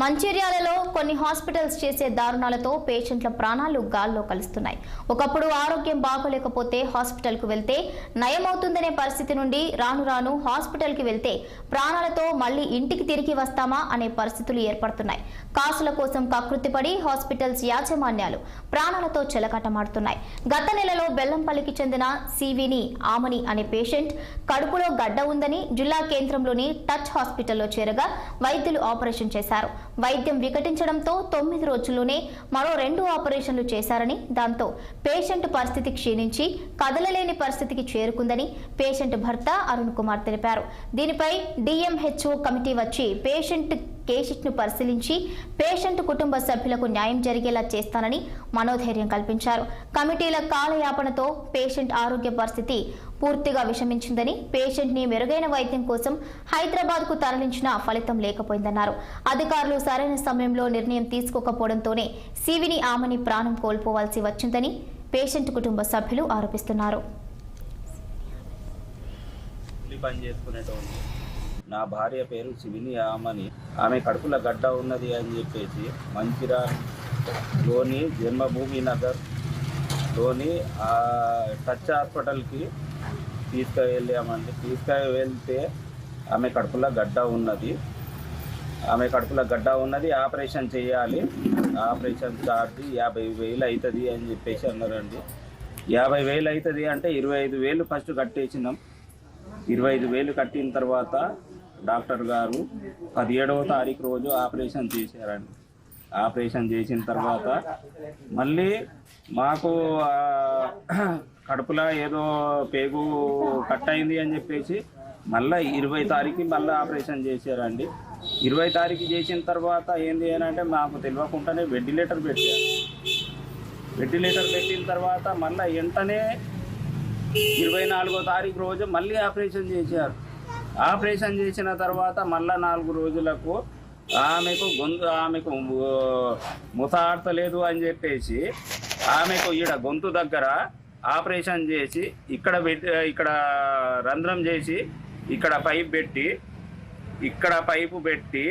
మంచిర్యాలలో కొన్ని హాస్పిటల్స్ చేసే దారుణాలతో పేషెంట్ల ప్రాణాలు గాల్లో కలుస్తున్నాయి. ఒకప్పుడు ఆరోగ్యం బాగోలేకపోతే హాస్పిటల్కు వెళ్తే నయమవుతుందనే పరిస్థితి నుండి రాను రాను హాస్పిటల్కి వెళ్తే ప్రాణాలతో మళ్ళీ ఇంటికి తిరిగి వస్తామా అనే పరిస్థితులు ఏర్పడుతున్నాయి. కాసుల కోసం కకృతిపడి హాస్పిటల్స్ యాజమాన్యాలు ప్రాణాలతో చెలకటమాడుతున్నాయి. గత నెలలో బెల్లంపల్లికి చెందిన సివిని ఆమని అనే పేషెంట్ కడుపులో గడ్డ ఉందని జిల్లా కేంద్రంలోని టచ్ హాస్పిటల్లో చేరగా వైద్యులు ఆపరేషన్ చేశారు. వైద్యం వికటించడంతో తొమ్మిది రోజుల్లోనే మరో రెండు ఆపరేషన్లు చేశారని దాంతో పేషెంట్ పరిస్థితి క్షీణించి కదలలేని పరిస్థితికి చేరుకుందని పేషెంట్ భర్త అరుణ్ కుమార్ తెలిపారు. దీనిపై డిఎంహెచ్ఓ కమిటీ వచ్చి పేషెంట్ కేషిట్ను పరిశీలించి పేషెంట్ కుటుంబ సభ్యులకు న్యాయం జరిగేలా చేస్తానని మనోధైర్యం కల్పించారు. కమిటీల కాలయాపనతో పేషెంట్ ఆరోగ్య పరిస్థితి పూర్తిగా విషమించిందని పేషెంట్ని మెరుగైన వైద్యం కోసం హైదరాబాద్కు తరలించిన ఫలితం లేకపోయిందన్నారు. అధికారులు సరైన సమయంలో నిర్ణయం తీసుకోకపోవడంతోనే సివిని ఆమెని ప్రాణం కోల్పోవాల్సి వచ్చిందని పేషెంట్ కుటుంబ సభ్యులు ఆరోపిస్తున్నారు. పని నా భార్య పేరు శివిని ఆమని. ఆమె కడుపుల గడ్డ ఉన్నది అని చెప్పేసి మంచిరాలోని జన్మభూమి నగర్లోని ఆ టచ్ హాస్పిటల్కి తీసుకువెళ్ళామండి. తీసుకువెళ్తే ఆమె కడుపులో గడ్డ ఉన్నది. ఆమె కడుపులో గడ్డ ఉన్నది. ఆపరేషన్ చేయాలి. ఆపరేషన్ ఛార్జ్ యాభై వేలు అవుతుంది అని చెప్పేసి అన్నారండి. యాభై వేలు అవుతుంది అంటే ఇరవై ఐదు వేలు ఫస్ట్ కట్టేసినాం. ఇరవై ఐదు వేలు కట్టిన తర్వాత డాక్టర్ గారు పదిహేడవ తారీఖు రోజు ఆపరేషన్ చేశారండి. ఆపరేషన్ చేసిన తర్వాత మళ్ళీ మాకు కడుపులో ఏదో పేగు కట్ అయింది అని చెప్పేసి మళ్ళీ ఇరవై తారీఖు మళ్ళీ ఆపరేషన్ చేశారండి. ఇరవై తారీఖు చేసిన తర్వాత ఏంది అని అంటే మాకు తెలియకుండానే వెంటిలేటర్ పెట్టారు. వెంటిలేటర్ పెట్టిన తర్వాత మళ్ళీ వెంటనే ఇరవై నాలుగో తారీఖు రోజు మళ్ళీ ఆపరేషన్ చేశారు. ఆపరేషన్ చేసిన తర్వాత మళ్ళా నాలుగు రోజులకు ఆమెకు గొంతు ఆమెకు ముసార్తలేదు అని చెప్పేసి ఆమెకు ఈడ గొంతు దగ్గర ఆపరేషన్ చేసి ఇక్కడ పెట్టి ఇక్కడ రంధ్రం చేసి ఇక్కడ పైప్ పెట్టి ఇక్కడ పైపు పెట్టి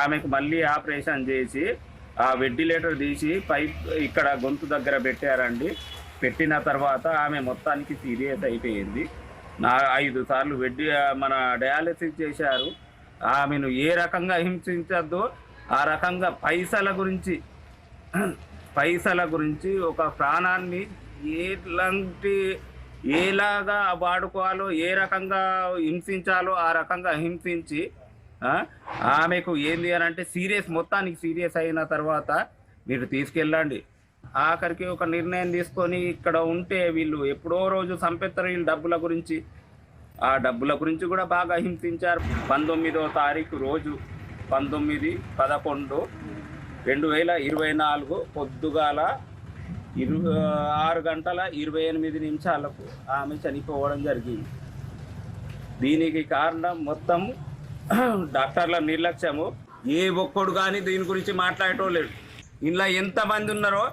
ఆమెకు మళ్ళీ ఆపరేషన్ చేసి ఆ వెంటిలేటర్ తీసి పైప్ ఇక్కడ గొంతు దగ్గర పెట్టారండి. పెట్టిన తర్వాత ఆమె మొత్తానికి సీరియస్ అయిపోయింది. నా ఐదు సార్లు వెడ్డి మన డయాలసిస్ చేశారు. ఆమెను ఏ రకంగా హింసించద్దో ఆ రకంగా పైసల గురించి పైసల గురించి ఒక ప్రాణాన్ని ఎలాంటి ఏలాగా వాడుకోవాలో ఏ రకంగా హింసించాలో ఆ రకంగా హింసించి ఆమెకు ఏంది అని అంటే సీరియస్ మొత్తానికి సీరియస్ అయిన తర్వాత మీరు తీసుకెళ్ళండి. ఆఖరికి ఒక నిర్ణయం తీసుకొని ఇక్కడ ఉంటే వీళ్ళు ఎప్పుడో రోజు సంపెత్తరు వీళ్ళు డబ్బుల గురించి. ఆ డబ్బుల గురించి కూడా బాగా హింసించారు. పంతొమ్మిదో తారీఖు రోజు పంతొమ్మిది పదకొండు రెండు వేల ఇరవై నాలుగు పొద్దుగాల ఇరు ఆరు గంటల ఇరవై ఎనిమిది నిమిషాలకు ఆమె చనిపోవడం జరిగింది. దీనికి కారణం మొత్తం డాక్టర్ల నిర్లక్ష్యము. ఏ ఒక్కడు కానీ దీని గురించి మాట్లాడటం ఇంట్లో ఎంతమంది ఉన్నారో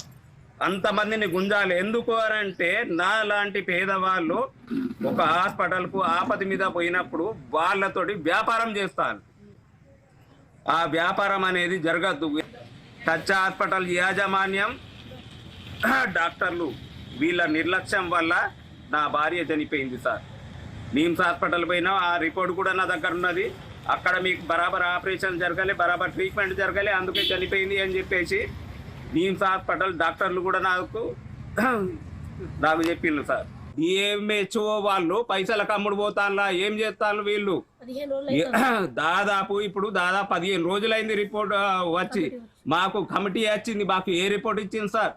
అంతమందిని గుంజాలి. ఎందుకు అని అంటే నా లాంటి పేదవాళ్ళు ఒక హాస్పిటల్కు ఆపద మీద పోయినప్పుడు వాళ్ళతోటి వ్యాపారం చేస్తాను ఆ వ్యాపారం అనేది జరగద్దు. టచ్ హాస్పిటల్ యాజమాన్యం డాక్టర్లు వీళ్ళ నిర్లక్ష్యం వల్ల నా భార్య చనిపోయింది సార్. నిమ్స్ హాస్పిటల్ పోయినా ఆ రిపోర్ట్ కూడా నా దగ్గర ఉన్నది. అక్కడ మీకు బరాబర్ ఆపరేషన్ జరగాలి బరాబర్ ట్రీట్మెంట్ జరగాలి అందుకే చనిపోయింది అని చెప్పేసి నిమ్స్ హాస్పిటల్ డాక్టర్లు కూడా నాకు నాకు చెప్పిండ్రు సార్. డిఎంహెచ్ఓ వాళ్ళు పైసలకు అమ్ముడు పోతాన్లా ఏం చేస్తాను వీళ్ళు? దాదాపు ఇప్పుడు దాదాపు పదిహేను రోజులైంది రిపోర్ట్ వచ్చి. మాకు కమిటీ వచ్చింది మాకు ఏ రిపోర్ట్ ఇచ్చింది సార్?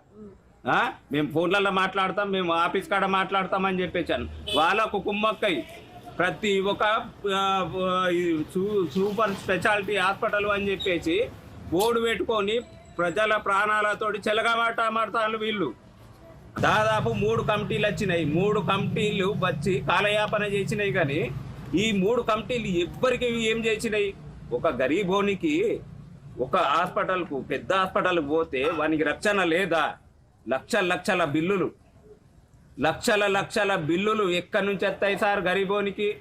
మేము ఫోన్లలో మాట్లాడతాం మేము ఆఫీస్ కాడ మాట్లాడతాం అని చెప్పేసాను వాళ్ళకు కుమ్మక్కై ప్రతి ఒక్క సూపర్ స్పెషాలిటీ హాస్పిటల్ అని చెప్పేసి బోర్డు పెట్టుకొని ప్రజల ప్రాణాలతోటి చెలగమాట మాడతాను వీళ్ళు. దాదాపు మూడు కమిటీలు వచ్చినాయి. మూడు కమిటీలు వచ్చి కాలయాపన చేసినాయి కానీ ఈ మూడు కమిటీలు ఎవ్వరికి ఏం చేసినాయి? ఒక గరీబోనికి ఒక హాస్పిటల్కు పెద్ద హాస్పిటల్కి పోతే వానికి రక్షణ లేదా? లక్ష లక్షల బిల్లులు. లక్షల లక్షల బిల్లులు ఎక్కడి నుంచి వస్తాయి సార్ గరీబోనికి?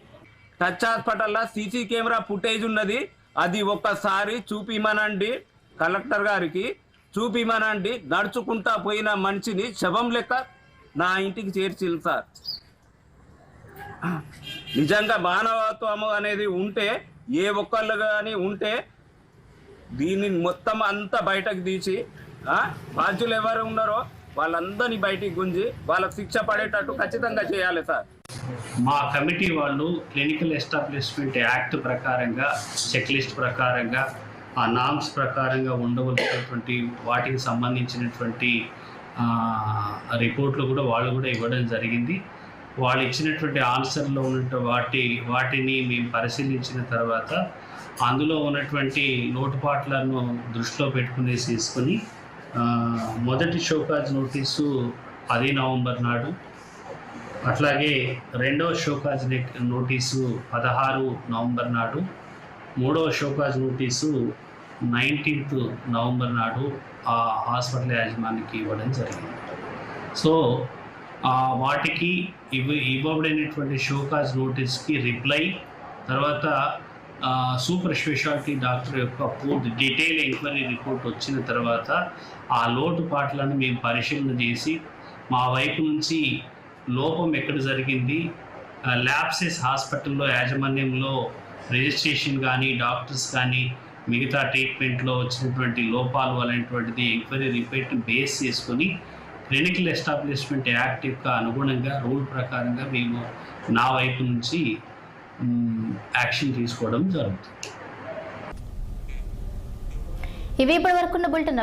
టచ్ హాస్పిటల్లో సీసీ కెమెరా ఫుటేజ్ ఉన్నది. అది ఒక్కసారి చూపిమనండి. కలెక్టర్ గారికి చూపిమనండి నడుచుకుంటా పోయిన మనిషిని శవం లెక్క నా ఇంటికి చేర్చింది సార్. నిజంగా మానవత్వం అనేది ఉంటే ఏ ఒక్కళ్ళు కానీ ఉంటే దీన్ని మొత్తం అంతా బయటకు తీసి బాధ్యులు ఎవరు ఉన్నారో వాళ్ళందరినీ బయటికి గుంజి వాళ్ళకి శిక్ష పడేటట్టు ఖచ్చితంగా చేయాలి సార్. మా కమిటీ వాళ్ళు క్లినికల్ ఎస్టాబ్లిష్మెంట్ యాక్ట్ ప్రకారంగా చెక్ లిస్ట్ ప్రకారంగా ఆ నామ్స్ ప్రకారంగా ఉండవలసినటువంటి వాటికి సంబంధించినటువంటి రిపోర్ట్లు కూడా వాళ్ళు కూడా ఇవ్వడం జరిగింది. వాళ్ళు ఇచ్చినటువంటి ఆన్సర్లో ఉన్న వాటి వాటిని మేము పరిశీలించిన తర్వాత అందులో ఉన్నటువంటి లోటుపాట్లను దృష్టిలో పెట్టుకుని తీసుకుని మొదటి షోకాజ్ నోటీసు పది నవంబర్ నాడు అట్లాగే రెండవ షోకాజ్ నోటీసు పదహారు నవంబర్ నాడు మూడవ షోకాజ్ నోటీసు నైన్టీన్త్ నవంబర్ నాడు ఆ హాస్పిటల్ యాజమాన్యానికి ఇవ్వడం జరిగింది. సో వాటికి ఇవి ఇవ్వబడినటువంటి షోకాజ్ నోటీస్కి రిప్లై తర్వాత సూపర్ స్పెషాలిటీ డాక్టర్ యొక్క పూర్తి డీటెయిల్ ఎంక్వైరీ రిపోర్ట్ వచ్చిన తర్వాత ఆ లోటుపాట్లను మేము పరిశీలన చేసి మా వైపు నుంచి లోపం ఎక్కడ జరిగింది ల్యాబ్సెస్ హాస్పిటల్లో యాజమాన్యంలో రిజిస్ట్రేషన్ కానీ డాక్టర్స్ కానీ మిగతా ట్రీట్మెంట్లో వచ్చినటువంటి లోపాలు అనేటువంటిది ఎంక్వైరీ రిపోర్ట్ని బేస్ చేసుకొని క్లినికల్ ఎస్టాబ్లిష్మెంట్ యాక్ట్ యొక్క అనుగుణంగా రూల్ ప్రకారంగా మేము నా వైపు నుంచి యాక్షన్ తీసుకోవడం జరుగుతుంది. ఇవి ఇప్పటి వరకున్న బులెటిన్